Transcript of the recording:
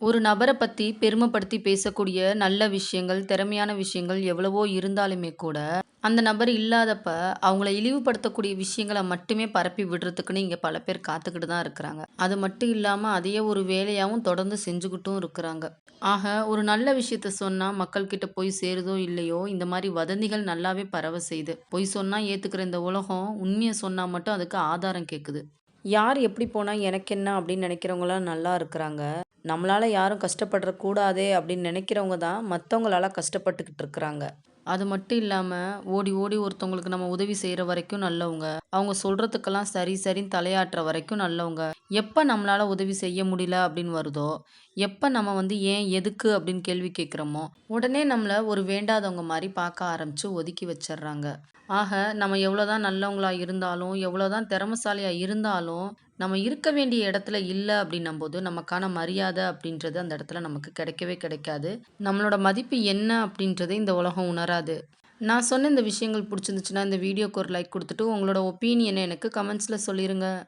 ஒரு நபரை பற்றி பெருமைப்படுத்தி பேசக்கூடிய நல்ல விஷயங்கள், திறமையான விஷயங்கள் எவ்வளவோ இருந்தாலுமே கூட, அந்த நபர் இல்லாதப்ப, அவங்கள இழிவுபடுத்தக்கூடிய விஷயங்கள மட்டுமே பரப்பி விடுறதுக்குன்னு இங்கே பல பேர் காத்துக்கிட்டு தான் இருக்கிறாங்க. அது மட்டும் இல்லாமல் அதையே ஒரு வேலையாகவும் தொடர்ந்து செஞ்சுக்கிட்டும் இருக்கிறாங்க. ஆக, ஒரு நல்ல விஷயத்த சொன்னால் மக்கள் கிட்ட போய் சேருதோ இல்லையோ, இந்த மாதிரி வதந்திகள் நல்லாவே பரவ செய்யுது. பொய் சொன்னால் ஏற்றுக்கிற இந்த உலகம், உண்மையை சொன்னால் மட்டும் அதுக்கு ஆதாரம் கேட்குது யார் எப்படி போனால் எனக்கு என்ன அப்படின்னு நினைக்கிறவங்களாம் நல்லா இருக்கிறாங்க. நம்மளால் யாரும் கஷ்டப்படக்கூடாதே அப்படின்னு நினைக்கிறவங்க தான் மற்றவங்களால கஷ்டப்பட்டுக்கிட்டு இருக்கிறாங்க. அது மட்டும் இல்லாமல் ஓடி ஓடி ஒருத்தவங்களுக்கு நம்ம உதவி செய்கிற வரைக்கும் நல்லவங்க. அவங்க சொல்கிறதுக்கெல்லாம் சரி சரின்னு தலையாட்டுற வரைக்கும் நல்லவங்க. எப்போ நம்மளால் உதவி செய்ய முடியல அப்படின்னு வருதோ, எப்போ நம்ம வந்து ஏன், எதுக்கு அப்படின்னு கேள்வி கேட்குறோமோ உடனே நம்மளை ஒரு வேண்டாதவங்க மாதிரி பார்க்க ஆரம்பித்து ஒதுக்கி வச்சிடுறாங்க ஆக, நம்ம எவ்வளோதான் நல்லவங்களாக இருந்தாலும், எவ்வளோதான் திறமசாலியாக இருந்தாலும், நம்ம இருக்க வேண்டிய இடத்துல இல்லை அப்படின்னும் போது நமக்கான மரியாதை அப்படின்றது அந்த இடத்துல நமக்கு கிடைக்கவே கிடைக்காது. நம்மளோட மதிப்பு என்ன அப்படின்றத இந்த உலகம் உணராது. நான் சொன்ன இந்த விஷயங்கள் பிடிச்சிருந்துச்சுன்னா இந்த வீடியோக்கு ஒரு லைக் கொடுத்துட்டு உங்களோட ஒப்பீனியனை எனக்கு கமெண்ட்ஸில் சொல்லிருங்க.